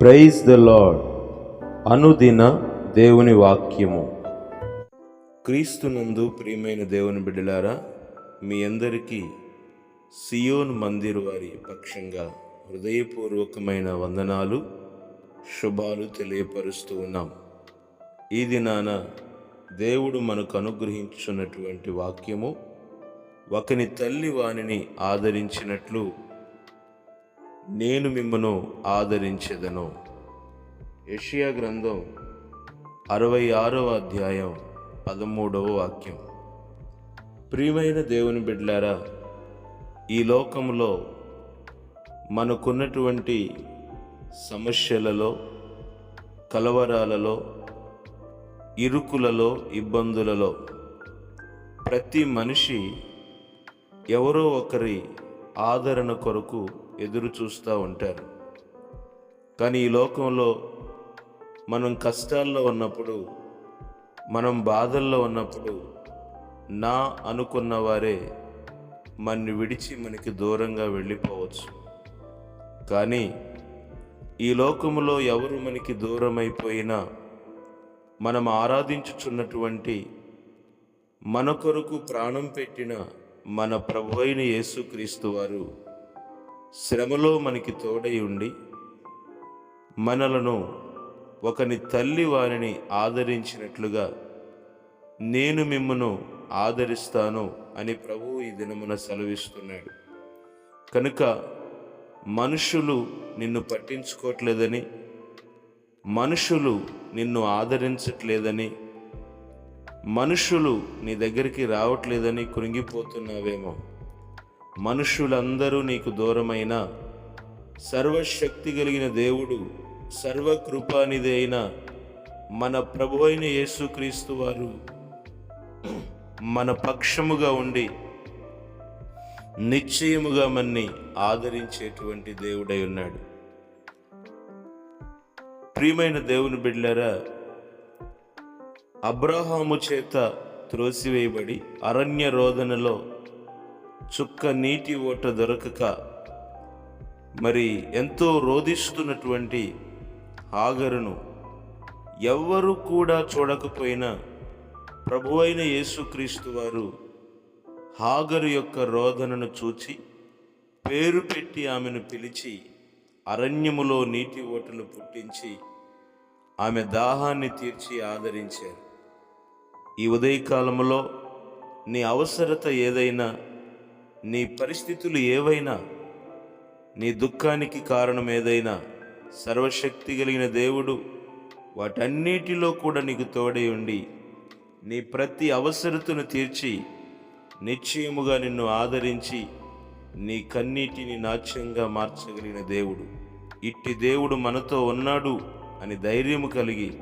Praise the lord అనుదిన దేవుని వాక్యము. క్రీస్తునందు ప్రియమైన దేవుని బిడ్డలారా మీ అందరికీ సియోన్ మందిర్ వారి పక్షంగా హృదయపూర్వకమైన వందనాలు. శుభాలు తెలియపరుస్తూ ఉన్నాం. ఈ దినాన దేవుడు మనకు అనుగ్రహించున్నటువంటి వాక్యము ఒకని తల్లి వానిని ఆదరించినట్లు నేను మిమ్మను ఆదరించెదను. యెషయా గ్రంథం అరవై ఆరవ అధ్యాయం పదమూడవ వాక్యం. ప్రియమైన దేవుని బిడ్లారా ఈ లోకంలో మనకున్నటువంటి సమస్యలలో కలవరాలలో ఇరుకులలో ఇబ్బందులలో ప్రతి మనిషి ఎవరో ఒకరి ఆదరణ కొరకు ఎదురు చూస్తూ ఉంటారు. కానీ ఈ లోకంలో మనం కష్టాల్లో ఉన్నప్పుడు మనం బాధల్లో ఉన్నప్పుడు నా అనుకున్న వారే మన్ని విడిచి మనకి దూరంగా వెళ్ళిపోవచ్చు. కానీ ఈ లోకములో ఎవరు మనకి దూరమైపోయినా మనం ఆరాధించుచున్నటువంటి మన కొరకు ప్రాణం పెట్టిన మన ప్రభు అయిన యేసుక్రీస్తు వారు శ్రమలో మనకి తోడై ఉండి మనలను ఒకని తల్లి వారిని ఆదరించినట్లుగా నేను మిమ్మను ఆదరిస్తాను అని ప్రభువు ఈ దినమున సెలవిస్తున్నాడు. కనుక మనుషులు నిన్ను పట్టించుకోవట్లేదని మనుషులు నిన్ను ఆదరించట్లేదని మనుషులు నీ దగ్గరికి రావట్లేదని కృంగిపోతున్నావేమో. మనుషులందరూ నీకు దూరమైన సర్వశక్తి కలిగిన దేవుడు సర్వకృపానిది అయిన మన ప్రభు అయిన యేసుక్రీస్తు వారు మన పక్షముగా ఉండి నిశ్చయముగా మన్ని ఆదరించేటువంటి దేవుడై ఉన్నాడు. ప్రియమైన దేవుని బిడ్డారా అబ్రహాము చేత త్రోసివేయబడి అరణ్య రోదనలో చుక్క నీటి ఓట దొరకక మరి ఎంతో రోధిస్తున్నటువంటి హాగరును ఎవ్వరూ కూడా చూడకపోయినా ప్రభు అయిన యేసుక్రీస్తు వారు హాగరు యొక్క రోదనను చూచి పేరు పెట్టి ఆమెను పిలిచి అరణ్యములో నీటి ఓటలు పుట్టించి ఆమె దాహాన్ని తీర్చి ఆదరించారు. ఈ ఉదయకాలములో నీ అవసరత ఏదైనా నీ పరిస్థితులు ఏవైనా నీ దుఃఖానికి కారణం ఏదైనా సర్వశక్తి కలిగిన దేవుడు వాటన్నిటిలో కూడా నీకు తోడై ఉండి నీ ప్రతి అవసరతను తీర్చి నిశ్చయముగా నిన్ను ఆదరించి నీ కన్నీటిని నాట్యంగా మార్చగలిగిన దేవుడు. ఇట్టి దేవుడు మనతో ఉన్నాడు అని ధైర్యము కలిగి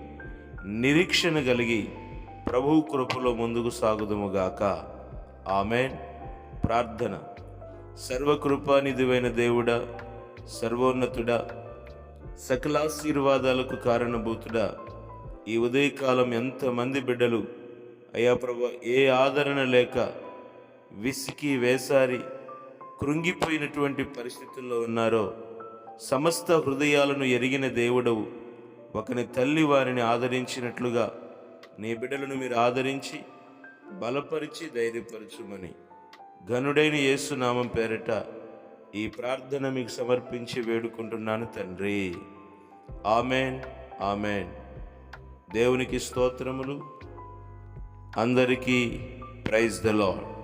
నిరీక్షణ కలిగి ప్రభు కృపలో ముందుకు సాగుదముగాక ఆమెన్. ప్రార్థన. సర్వకృపానిధివైన దేవుడా సర్వోన్నతుడా సకలాశీర్వాదాలకు కారణభూతుడా ఈ ఉదయకాలం ఎంతమంది బిడ్డలు అయ్యా ప్రభు ఏ ఆదరణ లేక విసికి వేసారి కృంగిపోయినటువంటి పరిస్థితుల్లో ఉన్నారో సమస్త హృదయాలను ఎరిగిన దేవుడవు ఒకని తల్లి వారిని ఆదరించినట్లుగా నీ బిడ్డలను మీరు ఆదరించి బలపరిచి ధైర్యపరచుమని. ఘనుడైన యేసునామం పేరిట ఈ ప్రార్థన మీకు సమర్పించి వేడుకుంటున్నాను తండ్రి. Amen amen. దేవునికి స్తోత్రములు. అందరికీ ప్రైజ్ ద లాడ్